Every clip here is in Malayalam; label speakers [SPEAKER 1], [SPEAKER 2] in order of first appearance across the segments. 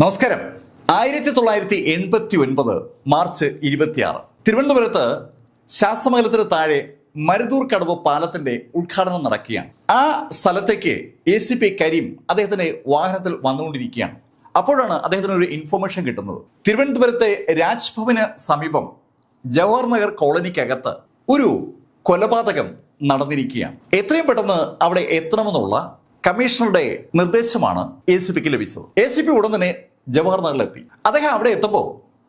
[SPEAKER 1] നമസ്കാരം. ആയിരത്തി തൊള്ളായിരത്തി എൺപത്തി ഒൻപത് മാർച്ച് ഇരുപത്തിയാറ്. തിരുവനന്തപുരത്ത് ശാസ്തമംഗലത്തിന് താഴെ മരുതൂർ കടവ് പാലത്തിന്റെ ഉദ്ഘാടനം നടക്കുകയാണ്. ആ സ്ഥലത്തേക്ക് എ സി പി കരീം അദ്ദേഹത്തിന്റെ വാഹനത്തിൽ വന്നുകൊണ്ടിരിക്കുകയാണ്. അപ്പോഴാണ് അദ്ദേഹത്തിന് ഒരു ഇൻഫർമേഷൻ കിട്ടുന്നത്. തിരുവനന്തപുരത്തെ രാജ്ഭവന് സമീപം ജവഹർ നഗർ കോളനിക്കകത്ത് ഒരു കൊലപാതകം നടന്നിരിക്കുകയാണ്. എത്രയും പെട്ടെന്ന് അവിടെ എത്തണമെന്നുള്ള കമ്മീഷണറുടെ നിർദ്ദേശമാണ് എ സി പിക്ക് ലഭിച്ചത്. എ സി പി ഉടൻ തന്നെ നഗറിലെത്തി അദ്ദേഹം അവിടെ എത്തുമ്പോൾ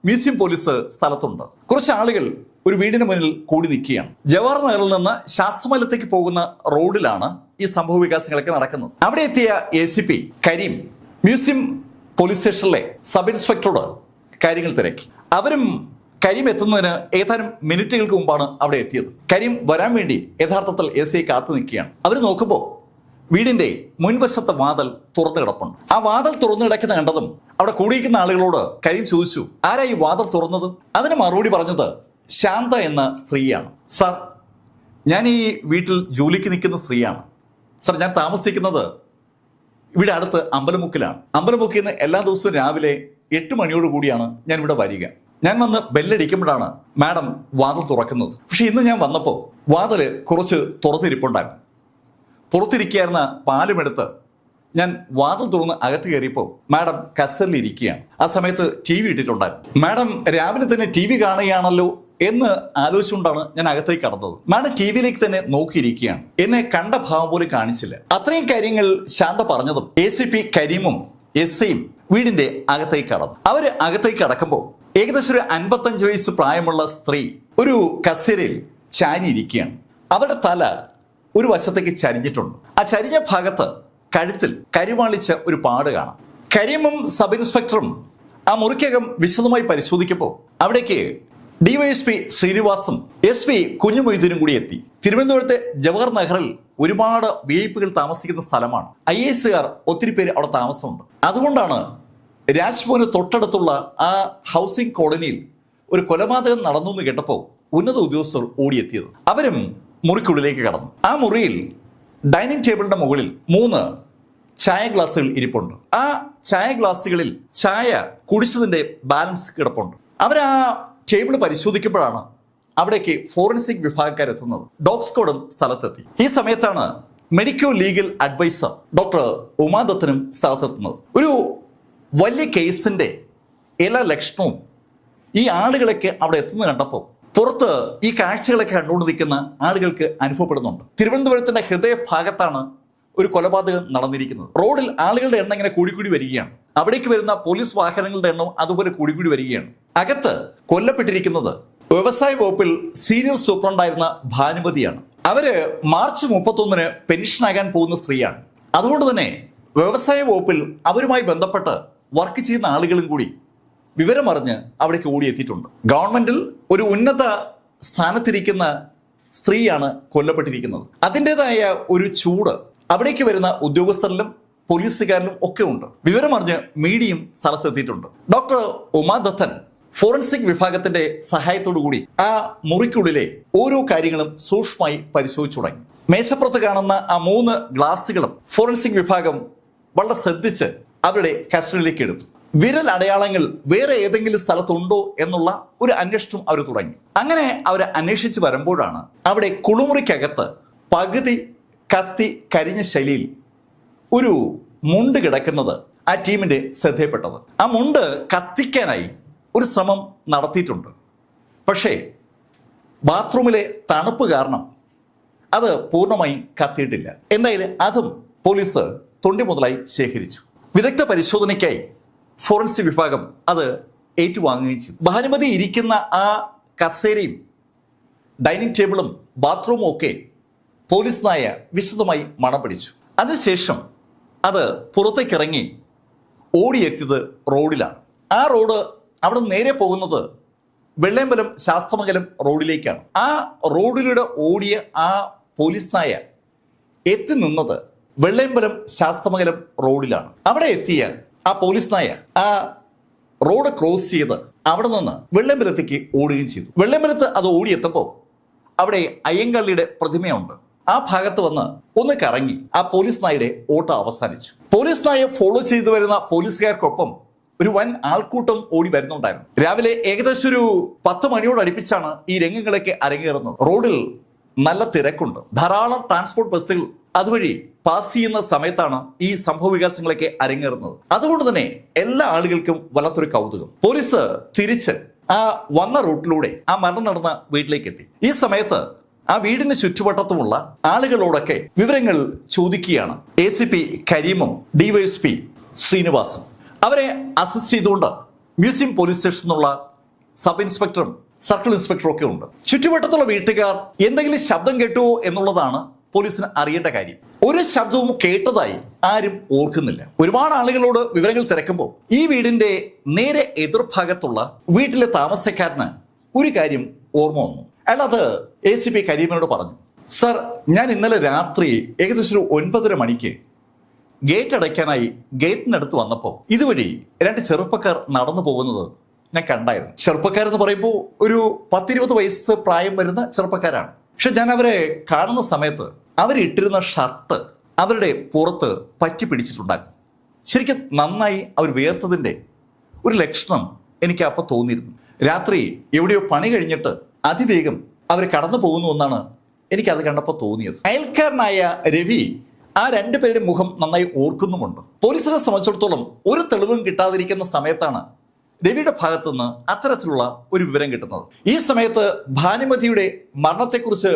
[SPEAKER 1] മ്യൂസിയം പോലീസ് സ്ഥലത്തുണ്ട്. കുറച്ച് ആളുകൾ ഒരു വീടിന് മുന്നിൽ കൂടി നിൽക്കുകയാണ്. ജവഹർ നഗറിൽ നിന്ന് ശാസ്ത്രമലത്തേക്ക് പോകുന്ന റോഡിലാണ് ഈ സംഭവ വികാസങ്ങളൊക്കെ നടക്കുന്നത്. അവിടെ എത്തിയ A C P Karim museum police സ്റ്റേഷനിലെ സബ് ഇൻസ്പെക്ടറോട് കാര്യങ്ങൾ തിരക്കി. അവരും കരീം എത്തുന്നതിന് ഏതാനും മിനിറ്റുകൾക്ക് മുമ്പാണ് അവിടെ എത്തിയത്. കരീം വരാൻ വേണ്ടി യഥാർത്ഥത്തിൽ എ സി കാത്തു നിൽക്കുകയാണ്. അവർ നോക്കുമ്പോൾ വീടിന്റെ മുൻവശത്തെ വാതൽ തുറന്നു കിടപ്പുണ്ട്. ആ വാതൽ തുറന്നു കിടക്കുന്ന കണ്ടതും അവിടെ കൂടിയിരിക്കുന്ന ആളുകളോട് കരീം ചോദിച്ചു ആരാ ഈ വാതിൽ തുറന്നത്? അതിന് മറുപടി പറഞ്ഞത് ശാന്ത എന്ന സ്ത്രീയാണ്. സർ ഞാൻ ഈ വീട്ടിൽ ജോലിക്ക് നിൽക്കുന്ന സ്ത്രീയാണ്. സർ ഞാൻ താമസിക്കുന്നത് ഇവിടെ അടുത്ത് അമ്പലമുക്കിലാണ്. അമ്പലമുക്കിൽ നിന്ന് എല്ലാ ദിവസവും രാവിലെ എട്ട് മണിയോട് കൂടിയാണ് ഞാൻ ഇവിടെ വരിക. ഞാൻ വന്ന് ബെല്ലടിക്കുമ്പോഴാണ് മാഡം വാതിൽ തുറക്കുന്നത്. പക്ഷെ ഇന്ന് ഞാൻ വന്നപ്പോൾ വാതിൽ കുറച്ച് തുറന്നിരിപ്പുണ്ടായിരുന്നു. പുറത്തിരിക്കുകയായിരുന്ന പാലുമെടുത്ത് ഞാൻ വാതിൽ തുറന്ന് അകത്ത് കയറിയപ്പോൾ മാഡം കസലിലിരിക്കുകയാണ് ആ സമയത്ത് ടി വി ഇട്ടിട്ടുണ്ടായിരുന്നു. മാഡം രാവിലെ തന്നെ ടി വി കാണുകയാണല്ലോ എന്ന് ആലോചിച്ചുകൊണ്ടാണ് ഞാൻ അകത്തേക്ക് കടന്നത്. മാഡം ടി വിയിലേക്ക് തന്നെ നോക്കിയിരിക്കുകയാണ്. എന്നെ കണ്ട ഭാവം പോലും കാണിച്ചില്ല. അത്രയും കാര്യങ്ങൾ ശാന്ത പറഞ്ഞതും എ സി പി കരീമും എസ് ഐയും വീടിന്റെ അകത്തേക്ക് കടന്നു. അവർ അകത്തേക്ക് കടക്കുമ്പോൾ ഏകദേശം ഒരു അൻപത്തഞ്ച് വയസ്സ് പ്രായമുള്ള സ്ത്രീ ഒരു കസേരയിൽ ചാരിയിരിക്കുകയാണ്. അവരുടെ തല ഒരു വശത്തേക്ക് ചരിഞ്ഞിട്ടുണ്ട്. ആ ചരിഞ്ഞ ഭാഗത്ത് കഴുത്തിൽ കരിവാളിച്ച ഒരു പാട് കാണാം. കരീമും സബ് ഇൻസ്പെക്ടറും ആ മുറിക്കകം വിശദമായി പരിശോധിക്കുമ്പോൾ അവിടേക്ക് ഡിവൈഎസ്പി ശ്രീനിവാസും എസ് പി കുഞ്ഞുമൊയ്തീനും കൂടി എത്തി. തിരുവനന്തപുരത്തെ ജവഹർ നഗറിൽ ഒരുപാട് വി ഐ പികൾ താമസിക്കുന്ന സ്ഥലമാണ്. ഐ എസ് കാർ ഒത്തിരി പേര് അവിടെ താമസമുണ്ട്. അതുകൊണ്ടാണ് രാജ്ഭവന് തൊട്ടടുത്തുള്ള ആ ഹൗസിംഗ് കോളനിയിൽ ഒരു കൊലപാതകം നടന്നു എന്ന് കേട്ടപ്പോൾ ഉന്നത ഉദ്യോഗസ്ഥർ ഓടിയെത്തിയത്. അവരും മുറിക്കുള്ളിലേക്ക് കടന്നു. ആ മുറിയിൽ ഡൈനിങ് ടേബിളിന്റെ മുകളിൽ മൂന്ന് ചായ ഗ്ലാസ്സുകൾ ഇരിപ്പുണ്ട്. ആ ചായ ഗ്ലാസ്സുകളിൽ ചായ കുടിച്ചതിന്റെ ബാലൻസ് കിടപ്പുണ്ട്. അവർ ആ ടേബിൾ പരിശോധിക്കുമ്പോഴാണ് അവിടേക്ക് ഫോറൻസിക് വിഭാഗക്കാരെത്തുന്നത്. ഡോഗ് സ്ക്വാഡും സ്ഥലത്തെത്തി. ഈ സമയത്താണ് മെഡിക്കോ ലീഗൽ അഡ്വൈസർ ഡോക്ടർ ഉമാദത്തനും സ്ഥലത്തെത്തുന്നത്. ഒരു വലിയ കേസിന്റെ എല്ലാ ലക്ഷണവും ഈ ആളുകളൊക്കെ അവിടെ എത്തുന്നത് കണ്ടപ്പോൾ പുറത്ത് ഈ കാഴ്ചകളൊക്കെ കണ്ടുകൊണ്ട് നിൽക്കുന്ന ആളുകൾക്ക് അനുഭവപ്പെടുന്നുണ്ട്. തിരുവനന്തപുരത്തിന്റെ ഹൃദയഭാഗത്താണ് ഒരു കൊലപാതകം നടന്നിരിക്കുന്നത്. റോഡിൽ ആളുകളുടെ എണ്ണം ഇങ്ങനെ കൂടിക്കൂടി വരികയാണ്. അവിടേക്ക് വരുന്ന പോലീസ് വാഹനങ്ങളുടെ എണ്ണം അതുപോലെ കൂടിക്കൂടി വരികയാണ്. അകത്ത് കൊല്ലപ്പെട്ടിരിക്കുന്നത് വ്യവസായ വകുപ്പിൽ സീനിയർ സൂപ്രണ്ടായിരുന്ന ഭാനുമതിയാണ്. അവർ മാർച്ച് മുപ്പത്തൊന്നിന് പെൻഷനാകാൻ പോകുന്ന സ്ത്രീയാണ്. അതുകൊണ്ട് തന്നെ വ്യവസായ വകുപ്പിൽ അവരുമായി ബന്ധപ്പെട്ട് വർക്ക് ചെയ്യുന്ന ആളുകളും കൂടി വിവരമറിഞ്ഞ് അവിടേക്ക് ഓടിയെത്തിയിട്ടുണ്ട്. ഗവൺമെന്റിൽ ഒരു ഉന്നത സ്ഥാനത്തിരിക്കുന്ന സ്ത്രീയാണ് കൊല്ലപ്പെട്ടിരിക്കുന്നത്. അതിന്റെതായ ഒരു ചൂട് അവിടേക്ക് വരുന്ന ഉദ്യോഗസ്ഥരിലും പോലീസുകാരിലും ഒക്കെ ഉണ്ട്. വിവരമറിഞ്ഞ് മീഡിയയും സ്ഥലത്തെത്തിയിട്ടുണ്ട്. ഡോക്ടർ ഉമാദത്തൻ ഫോറൻസിക് വിഭാഗത്തിന്റെ സഹായത്തോടു കൂടി ആ മുറിക്കുള്ളിലെ ഓരോ കാര്യങ്ങളും സൂക്ഷ്മമായി പരിശോധിച്ചു തുടങ്ങി. മേശപ്പുറത്ത് കാണുന്ന ആ മൂന്ന് ഗ്ലാസുകളും ഫോറൻസിക് വിഭാഗം വളരെ ശ്രദ്ധിച്ച് അവരുടെ കസ്റ്റഡിയിലേക്ക് എടുത്തു. വിരൽ അടയാളങ്ങൾ വേറെ ഏതെങ്കിലും സ്ഥലത്തുണ്ടോ എന്നുള്ള ഒരു അന്വേഷണം അവർ തുടങ്ങി. അങ്ങനെ അവർ അന്വേഷിച്ച് വരുമ്പോഴാണ് അവിടെ കുളിമുറിക്കകത്ത് പകുതി കത്തി കരിഞ്ഞ ശൈലിയിൽ ഒരു മുണ്ട് കിടക്കുന്നത് ആ ടീമിന്റെ ശ്രദ്ധയപ്പെട്ടത് ആ മുണ്ട് കത്തിക്കാനായി ഒരു ശ്രമം നടത്തിയിട്ടുണ്ട്. പക്ഷേ ബാത്റൂമിലെ തണുപ്പ് കാരണം അത് പൂർണമായും കത്തിയിട്ടില്ല. എന്തായാലും അതും പോലീസ് തൊണ്ടി മുതലായി ശേഖരിച്ചു. വിദഗ്ധ പരിശോധനയ്ക്കായി ഫോറൻസിക് വിഭാഗം അത് ഏറ്റുവാങ്ങുകയും ചെയ്തു. ഭാനുമതി ഇരിക്കുന്ന ആ കസേരയും ഡൈനിങ് ടേബിളും ബാത്റൂമും ഒക്കെ പോലീസ് നായ വിശദമായി മണം പിടിച്ചു അതിനുശേഷം അത് പുറത്തേക്കിറങ്ങി ഓടിയെത്തിയത് റോഡിലാണ്. ആ റോഡ് അവിടെ നേരെ പോകുന്നത് വെള്ളയമ്പലം ശാസ്ത്രമംഗലം റോഡിലേക്കാണ്. ആ റോഡിലൂടെ ഓടിയ ആ പോലീസ് നായ എത്തി നിന്നത് വെള്ളയമ്പലം ശാസ്ത്രമംഗലം റോഡിലാണ്. അവിടെ എത്തിയ ആ പോലീസ് നായ ആ റോഡ് ക്രോസ് ചെയ്ത് അവിടെ നിന്ന് വെള്ളമ്പലത്തേക്ക് ഓടുകയും ചെയ്തു. വെള്ളമ്പലത്ത് അത് ഓടിയെത്തപ്പോൾ അവിടെ അയ്യങ്കള്ളിയുടെ പ്രതിമയുണ്ട്. ആ ഭാഗത്ത് വന്ന് ഒന്ന് കറങ്ങി ആ പോലീസ് നായയുടെ ഓട്ടം അവസാനിച്ചു. പോലീസ് നായ ഫോളോ ചെയ്തു വരുന്ന പോലീസുകാർക്കൊപ്പം ഒരു വൻ ആൾക്കൂട്ടം ഓടി വരുന്നുണ്ടായിരുന്നു. രാവിലെ ഏകദേശം ഒരു പത്ത് മണിയോട് അടുപ്പിച്ചാണ് ഈ രംഗങ്ങളൊക്കെ അരങ്ങേറുന്നത്. റോഡിൽ നല്ല തിരക്കുണ്ട്. ധാരാളം ട്രാൻസ്പോർട്ട് ബസ്സുകൾ അതുവഴി പാസ് ചെയ്യുന്ന സമയത്താണ് ഈ സംഭവ വികാസങ്ങളൊക്കെ അരങ്ങേറുന്നത്. അതുകൊണ്ട് തന്നെ എല്ലാ ആളുകൾക്കും വല്ലാത്തൊരു കൗതുകം. പോലീസ് തിരിച്ച് ആ വന്ന റൂട്ടിലൂടെ ആ മരണം നടന്ന വീട്ടിലേക്ക് എത്തി ഈ സമയത്ത് ആ വീടിന് ചുറ്റുവട്ടത്തുമുള്ള ആളുകളോടൊക്കെ വിവരങ്ങൾ ചോദിക്കുകയാണ്. എ സി പി കരീമും ഡിവൈഎസ്പി ശ്രീനിവാസും. അവരെ അസിസ്റ്റ് ചെയ്തുകൊണ്ട് മ്യൂസിയം പോലീസ് സ്റ്റേഷനിൽ നിന്നുള്ള സബ് ഇൻസ്പെക്ടറും സർക്കിൾ ഇൻസ്പെക്ടറൊക്കെ ഉണ്ട്. ചുറ്റുവട്ടത്തുള്ള വീട്ടുകാർ എന്തെങ്കിലും ശബ്ദം കേട്ടുവോ എന്നുള്ളതാണ് പോലീസിന് അറിയേണ്ട കാര്യം. ഒരു ശബ്ദവും കേട്ടതായി ആരും ഓർക്കുന്നില്ല. ഒരുപാട് ആളുകളോട് വിവരങ്ങൾ തിരക്കുമ്പോൾ ഈ വീടിന്റെ നേരെ എതിർഭാഗത്തുള്ള വീട്ടിലെ താമസക്കാരന് ഒരു കാര്യം ഓർമ്മ വന്നു. അയാൾ അത് എ സി പി കരീമിനോട് പറഞ്ഞു. സർ ഞാൻ ഇന്നലെ രാത്രി ഏകദേശം ഒരു ഒൻപതര മണിക്ക് ഗേറ്റ് അടയ്ക്കാനായി ഗേറ്റിനടുത്ത് വന്നപ്പോൾ ഇതുവഴി രണ്ട് ചെറുപ്പക്കാർ നടന്നു പോകുന്നത് ഞാൻ കണ്ടായിരുന്നു. ചെറുപ്പക്കാരെന്ന് പറയുമ്പോൾ ഒരു പത്തിരുപത് വയസ്സ് പ്രായം വരുന്ന ചെറുപ്പക്കാരാണ്. പക്ഷെ ഞാൻ അവരെ കാണുന്ന സമയത്ത് അവരിട്ടിരുന്ന ഷർട്ട് അവരുടെ പുറത്ത് പറ്റി പിടിച്ചിട്ടുണ്ടായിരുന്നു. ശരിക്കും നന്നായി അവർ വേർത്തതിന്റെ ഒരു ലക്ഷണം എനിക്ക് അപ്പം തോന്നിയിരുന്നു. രാത്രി എവിടെയോ പണി കഴിഞ്ഞിട്ട് അതിവേഗം അവർ കടന്നു പോകുന്നു എന്നാണ് എനിക്കത് കണ്ടപ്പോൾ തോന്നിയത്. അയൽക്കാരനായ രവി ആ രണ്ടുപേരുടെ മുഖം നന്നായി ഓർക്കുന്നുമുണ്ട്. പോലീസിനെ സംബന്ധിച്ചിടത്തോളം ഒരു തെളിവും കിട്ടാതിരിക്കുന്ന സമയത്താണ് രവിയുടെ ഭാഗത്തുനിന്ന് അത്തരത്തിലുള്ള ഒരു വിവരം കിട്ടുന്നത്. ഈ സമയത്ത് ഭാനുമതിയുടെ മരണത്തെക്കുറിച്ച്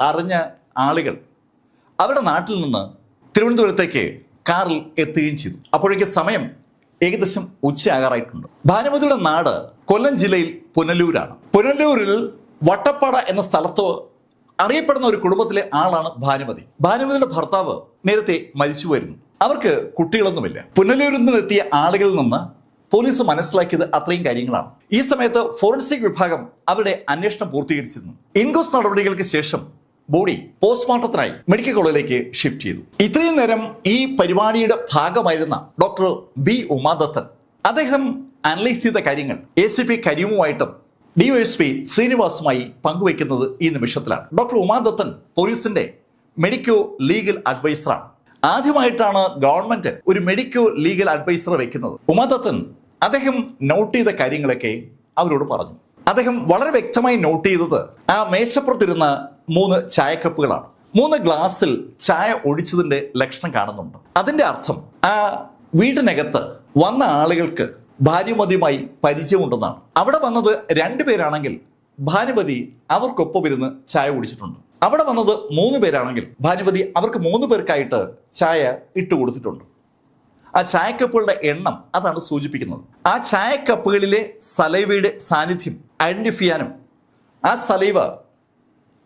[SPEAKER 1] അറിഞ്ഞ ആളുകൾ അവരുടെ നാട്ടിൽ നിന്ന് തിരുവനന്തപുരത്തേക്ക് കാറിൽ എത്തുകയും ചെയ്തു. അപ്പോഴേക്ക് സമയം ഏകദേശം ഉച്ചയാകാറായിട്ടുണ്ട്. ഭാനുമതിയുടെ നാട് കൊല്ലം ജില്ലയിൽ പുനലൂരാണ്. പുനലൂരിൽ വട്ടപ്പാട എന്ന സ്ഥലത്ത് അറിയപ്പെടുന്ന ഒരു കുടുംബത്തിലെ ആളാണ് ഭാനുമതി. ഭാനുമതിയുടെ ഭർത്താവ് നേരത്തെ മരിച്ചു വരുന്നു അവർക്ക് കുട്ടികളൊന്നുമില്ല. പുനലൂരിൽ നിന്ന് എത്തിയ ആളുകളിൽ നിന്ന് പോലീസ് മനസ്സിലാക്കിയത് അത്രയും കാര്യങ്ങളാണ്. ഈ സമയത്ത് ഫോറൻസിക് വിഭാഗം അവരുടെ അന്വേഷണം പൂർത്തീകരിച്ചിരുന്നു. ഇൻക്വസ്റ്റ് നടപടികൾക്ക് ശേഷം ബോഡി പോസ്റ്റ്മോർട്ടത്തിനായി മെഡിക്കൽ കോളേജിലേക്ക് ഷിഫ്റ്റ് ചെയ്തു. ഇത്രയും നേരം ഈ പരിപാടിയുടെ ഭാഗമായിരുന്ന ഡോക്ടർ ബി ഉമാദത്തൻ അദ്ദേഹം അനലൈസ് ചെയ്ത കാര്യങ്ങൾ എ സി പി കരീമുമായിട്ടും ഡിവൈഎസ്പി ശ്രീനിവാസുമായി പങ്കുവയ്ക്കുന്നത് ഈ നിമിഷത്തിലാണ്. ഡോക്ടർ ഉമാദത്തൻ പോലീസിന്റെ മെഡിക്കോ ലീഗൽ അഡ്വൈസറാണ്. ആദ്യമായിട്ടാണ് ഗവൺമെന്റ് ഒരു മെഡിക്കോ ലീഗൽ അഡ്വൈസറെ വെക്കുന്നത് ഉമാദത്തൻ അദ്ദേഹം നോട്ട് ചെയ്ത കാര്യങ്ങളൊക്കെ അവരോട് പറഞ്ഞു. അദ്ദേഹം വളരെ വ്യക്തമായി നോട്ട് ചെയ്തത് ആ മേശപ്പുറത്തിരുന്ന മൂന്ന് ചായക്കപ്പുകളാണ്. മൂന്ന് ഗ്ലാസ്സിൽ ചായ ഒഴിച്ചതിന്റെ ലക്ഷണം കാണുന്നുണ്ട്. അതിന്റെ അർത്ഥം ആ വീടിനകത്ത് വന്ന ആളുകൾക്ക് ഭാര്യമതിയുമായി പരിചയമുണ്ടെന്നാണ്. അവിടെ വന്നത് രണ്ടുപേരാണെങ്കിൽ ഭാനുപതി അവർക്കൊപ്പം ഇരുന്ന് ചായ കുടിച്ചിട്ടുണ്ട്. അവിടെ വന്നത് മൂന്ന് പേരാണെങ്കിൽ ഭാനുപതി അവർക്ക് മൂന്ന് പേർക്കായിട്ട് ചായ ഇട്ട് കൊടുത്തിട്ടുണ്ട്. ആ ചായക്കപ്പുകളുടെ എണ്ണം അതാണ് സൂചിപ്പിക്കുന്നത്. ആ ചായക്കപ്പുകളിലെ സലൈവയുടെ സാന്നിധ്യം ഐഡന്റിഫൈ ചെയ്യാനും ആ സലൈവ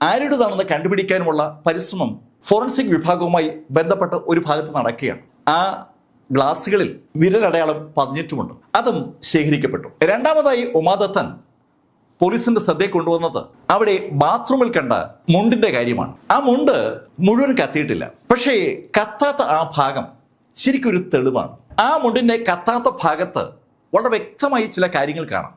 [SPEAKER 1] ആരുടേതാണെന്ന് കണ്ടുപിടിക്കാനുമുള്ള പരിശ്രമം ഫോറൻസിക് വിഭാഗവുമായി ബന്ധപ്പെട്ട ഒരു ഭാഗത്ത് നടക്കുകയാണ്. ആ ഗ്ലാസുകളിൽ വിരലടയാളം പതിഞ്ഞിട്ടുമുണ്ട്. അതും ശേഖരിക്കപ്പെട്ടു. രണ്ടാമതായി ഉമാദത്തൻ പോലീസിന്റെ ശ്രദ്ധയെ കൊണ്ടുവന്നത് അവിടെ ബാത്റൂമിൽ കണ്ട മുണ്ടിന്റെ കാര്യമാണ്. ആ മുണ്ട് മുഴുവൻ കത്തിയിട്ടില്ല. പക്ഷേ കത്താത്ത ആ ഭാഗം ശരിക്കൊരു തെളിവാണ്. ആ മുണ്ടിന്റെ കത്താത്ത ഭാഗത്ത് വളരെ വ്യക്തമായി ചില കാര്യങ്ങൾ കാണാം.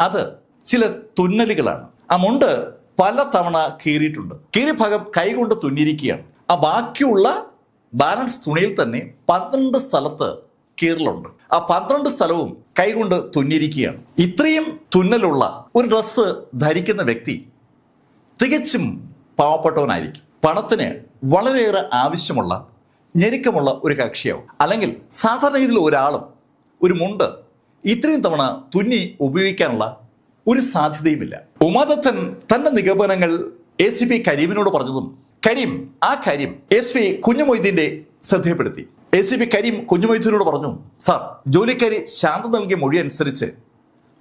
[SPEAKER 1] അത് ചില തുന്നലുകളാണ്. ആ മുണ്ട് പല തവണ കീറിയിട്ടുണ്ട്. കീറിയ ഭാഗം കൈകൊണ്ട് തുന്നിയിരിക്കുകയാണ്. ആ ബാക്കിയുള്ള ബാലൻസ് തുണിയിൽ തന്നെ പന്ത്രണ്ട് സ്ഥലത്ത് കീറലുണ്ട്. ആ പന്ത്രണ്ട് സ്ഥലവും കൈകൊണ്ട് തുന്നിയിരിക്കുകയാണ്. ഇത്രയും തുന്നലുള്ള ഒരു ഡ്രസ്സ് ധരിക്കുന്ന വ്യക്തി തികച്ചും പാവപ്പെട്ടവനായിരിക്കും. പണത്തിന് വളരെയേറെ ആവശ്യമുള്ള ഞെരുക്കമുള്ള ഒരു കക്ഷിയാവും. അല്ലെങ്കിൽ സാധാരണ രീതിയിൽ ഒരാളും ഒരു മുണ്ട് ഇത്രയും തവണ തുന്നി ഉപയോഗിക്കാനുള്ള ഒരു സാധ്യതയുമില്ല. ഉമാദത്തൻ തന്റെ നിഗമനങ്ങൾ എ സി പി കരീമിനോട് പറഞ്ഞതും കരീം ആ കരീം എസ് പി കുഞ്ഞുമൊയ്തീന്റെ ശ്രദ്ധയപ്പെടുത്തി എ സി പി കരീം കുഞ്ഞുമൊയ്തീനോട് പറഞ്ഞു സാർ ജോലിക്കാരി ശാന്ത നൽകിയ മൊഴി അനുസരിച്ച്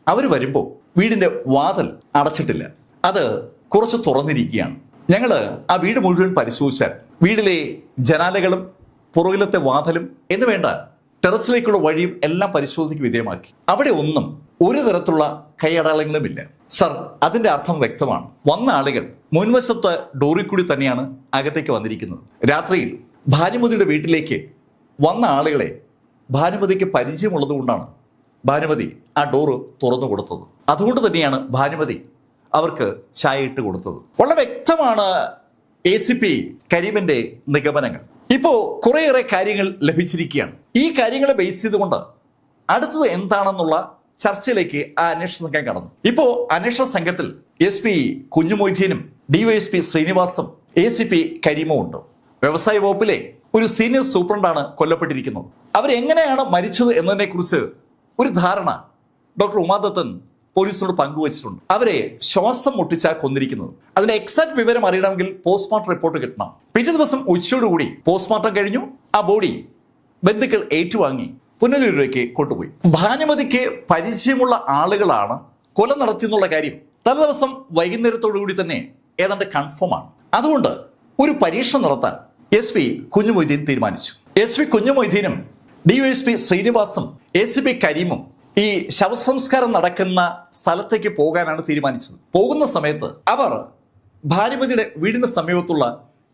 [SPEAKER 1] അവർ വരുമ്പോൾ വീടിന്റെ വാതിൽ അടച്ചിട്ടില്ല. അത് കുറച്ച് തുറന്നിരിക്കുകയാണ്. ഞങ്ങൾ ആ വീട് മുഴുവൻ പരിശോധിച്ചാൽ വീടിലെ ജനാലകളും പുറകിലത്തെ വാതിലും എന്ന് വേണ്ട ടെറസിലേക്കുള്ള വഴിയും എല്ലാം പരിശോധനയ്ക്ക് വിധേയമാക്കി. അവിടെ ഒന്നും ഒരു തരത്തിലുള്ള കൈയടയാളങ്ങളുമില്ല. സർ അതിന്റെ അർത്ഥം വ്യക്തമാണ്. വന്ന ആളുകൾ മുൻവശത്ത് ഡോറിൽ കൂടി തന്നെയാണ് അകത്തേക്ക് വന്നിരിക്കുന്നത്. രാത്രിയിൽ ഭാനുമതിയുടെ വീട്ടിലേക്ക് വന്ന ആളുകളെ ഭാനുമതിക്ക് പരിചയമുള്ളത് കൊണ്ടാണ് ഭാനുമതി ആ ഡോറ് തുറന്നു കൊടുത്തത്. അതുകൊണ്ട് തന്നെയാണ് ഭാനുമതി അവർക്ക് ചായ ഇട്ട് കൊടുത്തത്. വളരെ വ്യക്തമാണ് എ സി പി കരീമിന്റെ നിഗമനങ്ങൾ. ഇപ്പോ കുറേയേറെ കാര്യങ്ങൾ ലഭിച്ചിരിക്കുകയാണ്. ഈ കാര്യങ്ങളെ ബേസ് ചെയ്തുകൊണ്ട് അടുത്തത് എന്താണെന്നുള്ള ചർച്ചയിലേക്ക് ആ അന്വേഷണ സംഘം കടന്നു. ഇപ്പോ അന്വേഷണ സംഘത്തിൽ എസ് പി കുഞ്ഞുമൊയ്തീനും ഡിവൈഎസ്പി ശ്രീനിവാസും എ സി പി കരീമും ഉണ്ട്. വ്യവസായ വകുപ്പിലെ ഒരു സീനിയർ സൂപ്രണ്ടാണ് കൊല്ലപ്പെട്ടിരിക്കുന്നത്. അവരെങ്ങനെയാണ് മരിച്ചത് എന്നതിനെ കുറിച്ച് ഒരു ധാരണ ഡോക്ടർ ഉമാദത്തൻ പോലീസിനോട് പങ്കുവച്ചിട്ടുണ്ട്. അവരെ ശ്വാസം മുട്ടിച്ചാൽ കൊന്നിരിക്കുന്നത്. അതിന്റെ എക്സാക്ട് വിവരം അറിയണമെങ്കിൽ പോസ്റ്റ്മോർട്ടം റിപ്പോർട്ട് കിട്ടണം. പിറ്റേ ദിവസം ഉച്ചയോടുകൂടി പോസ്റ്റ്മോർട്ടം കഴിഞ്ഞു. ആ ബോഡി ബന്ധുക്കൾ ഏറ്റുവാങ്ങി. പുനലൂരിലേക്ക് കൊണ്ടുപോയി. ഭാനുമതിക്ക് പരിചയമുള്ള ആളുകളാണ് കൊല നടത്തിയെന്നുള്ള കാര്യം തലേ ദിവസം വൈകുന്നേരത്തോടുകൂടി തന്നെ ഏതാണ്ട് കൺഫേം ആണ്. അതുകൊണ്ട് ഒരു പരീക്ഷണം നടത്താൻ എസ് പി കുഞ്ഞുമൊയ്തീൻ തീരുമാനിച്ചു. എസ് പി കുഞ്ഞുമൊയ്തീനും ഡി എസ് പി ശ്രീനിവാസും എ സി പി കരീമും ഈ ശവസംസ്കാരം നടക്കുന്ന സ്ഥലത്തേക്ക് പോകാനാണ് തീരുമാനിച്ചത്. പോകുന്ന സമയത്ത് അവർ ഭാനുമതിയുടെ വീടിന് സമീപത്തുള്ള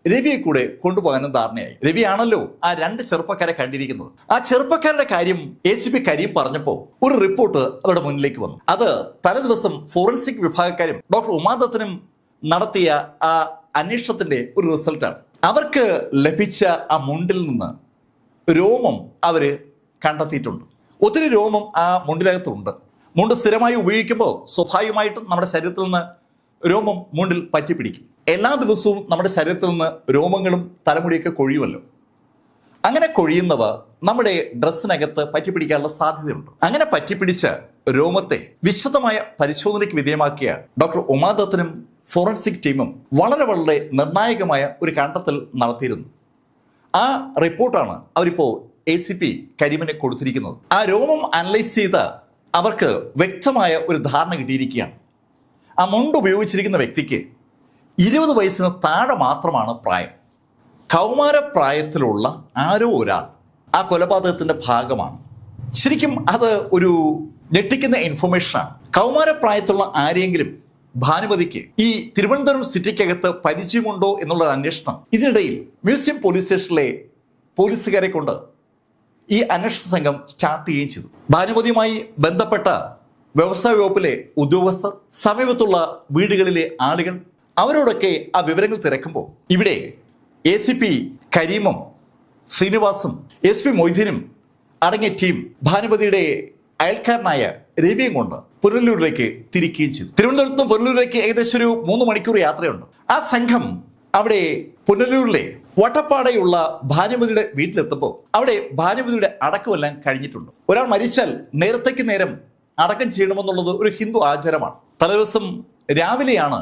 [SPEAKER 1] രവിയെ കൂടെ കൊണ്ടുപോകാനും ധാരണയായി. രവിയാണല്ലോ ആ രണ്ട് ചെറുപ്പക്കാരെ കണ്ടിരിക്കുന്നത്. ആ ചെറുപ്പക്കാരുടെ കാര്യം എ സി പി കരീം പറഞ്ഞപ്പോൾ ഒരു റിപ്പോർട്ട് അവരുടെ മുന്നിലേക്ക് വന്നു. അത് തലേദിവസം ഫോറൻസിക് വിഭാഗക്കാരും ഡോക്ടർ ഉമാദത്തിനും നടത്തിയ ആ അന്വേഷണത്തിന്റെ ഒരു റിസൾട്ടാണ്. അവർക്ക് ലഭിച്ച ആ മുണ്ടിൽ നിന്ന് രോമം അവർ കണ്ടെത്തിയിട്ടുണ്ട്. ഒത്തിരി രോമം ആ മുണ്ടിനകത്തുണ്ട്. മുണ്ട് സ്ഥിരമായി ഉപയോഗിക്കുമ്പോൾ സ്വാഭാവികമായിട്ടും നമ്മുടെ ശരീരത്തിൽ നിന്ന് രോമം മുണ്ടിൽ പറ്റിപ്പിടിക്കും. എല്ലാ ദിവസവും നമ്മുടെ ശരീരത്തിൽ നിന്ന് രോമങ്ങളും തലമുടിയൊക്കെ കൊഴിയുമല്ലോ. അങ്ങനെ കൊഴിയുന്നവ നമ്മുടെ ഡ്രസ്സിനകത്ത് പറ്റിപ്പിടിക്കാനുള്ള സാധ്യതയുണ്ട്. അങ്ങനെ പറ്റിപ്പിടിച്ച രോമത്തെ വിശദമായ പരിശോധനയ്ക്ക് വിധേയമാക്കിയ ഡോക്ടർ ഉമാദത്തിനും ഫോറൻസിക് ടീമും വളരെ വളരെ നിർണായകമായ ഒരു കണ്ടെത്തൽ നടത്തിയിരുന്നു. ആ റിപ്പോർട്ടാണ് അവരിപ്പോ എ സി പി കരിമനെ കൊടുത്തിരിക്കുന്നത്. ആ രോമം അനലൈസ് ചെയ്ത് അവർക്ക് വ്യക്തമായ ഒരു ധാരണ കിട്ടിയിരിക്കുകയാണ്. ആ മുണ്ട് ഉപയോഗിച്ചിരിക്കുന്ന വ്യക്തിക്ക് ഇരുപത് വയസ്സിന് താഴെ മാത്രമാണ് പ്രായം. കൗമാരപ്രായത്തിലുള്ള ആരോ ഒരാൾ ആ കൊലപാതകത്തിന്റെ ഭാഗമാണ്. ശരിക്കും അത് ഒരു ഞെട്ടിക്കുന്ന ഇൻഫർമേഷനാണ് കൗമാരപ്രായത്തിലുള്ള ആരെങ്കിലും ഭാനുമതിക്ക് ഈ തിരുവനന്തപുരം സിറ്റിക്കകത്ത് പരിചയമുണ്ടോ എന്നുള്ള അന്വേഷണം ഇതിനിടയിൽ മ്യൂസിയം പോലീസ് സ്റ്റേഷനിലെ പോലീസുകാരെ കൊണ്ട് ഈ അന്വേഷണ സംഘം സ്റ്റാർട്ട് ചെയ്യുകയും ചെയ്തു. ഭാനുമതിയുമായി ബന്ധപ്പെട്ട വ്യവസായ വകുപ്പിലെ ഉദ്യോഗസ്ഥർ സമീപത്തുള്ള വീടുകളിലെ ആളുകൾ അവരോടൊക്കെ ആ വിവരങ്ങൾ തിരക്കുമ്പോൾ ഇവിടെ എ സി പി കരീമും ശ്രീനിവാസും എസ് പി മൊയ്തീനും അടങ്ങിയ ടീം ഭാനുമതിയുടെ അയൽക്കാരനായ രവിയും കൊണ്ട് പുനലൂരിലേക്ക് തിരിക്കുകയും ചെയ്തു. തിരുവനന്തപുരത്തും പുനലൂരിലേക്ക് ഏകദേശം ഒരു മൂന്ന് മണിക്കൂർ യാത്രയുണ്ട്. ആ സംഘം അവിടെ പുനലൂരിലെ വട്ടപ്പാടയുള്ള ഭാനുമതിയുടെ വീട്ടിലെത്തുമ്പോൾ അവിടെ ഭാനുമതിയുടെ അടക്കമെല്ലാം കഴിഞ്ഞിട്ടുണ്ട്. ഒരാൾ മരിച്ചാൽ നേരത്തേക്ക് നേരം അടക്കം ചെയ്യണമെന്നുള്ളത് ഒരു ഹിന്ദു ആചാരമാണ്. തലേദിവസം രാവിലെയാണ്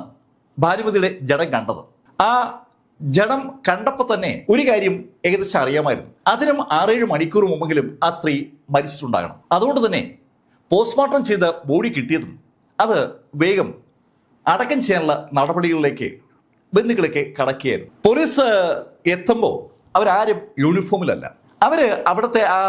[SPEAKER 1] ഭാനുമതിയുടെ ജഡം കണ്ടത്. ആ ജഡം കണ്ടപ്പോൾ തന്നെ ഒരു കാര്യം ഏകദേശം അറിയാമായിരുന്നു. അതിനും ആറേഴ് മണിക്കൂർ മുമ്പെങ്കിലും ആ സ്ത്രീ മരിച്ചിട്ടുണ്ടാകണം. അതുകൊണ്ട് തന്നെ പോസ്റ്റ്മോർട്ടം ചെയ്ത ബോഡി കിട്ടിയതും അത് വേഗം അടക്കം ചെയ്യാനുള്ള നടപടികളിലേക്ക് ബന്ധുക്കളൊക്കെ കടക്കുകയായിരുന്നു. പോലീസ് എത്തുമ്പോൾ അവരാരും യൂണിഫോമിലല്ല അവർ അവിടുത്തെ ആ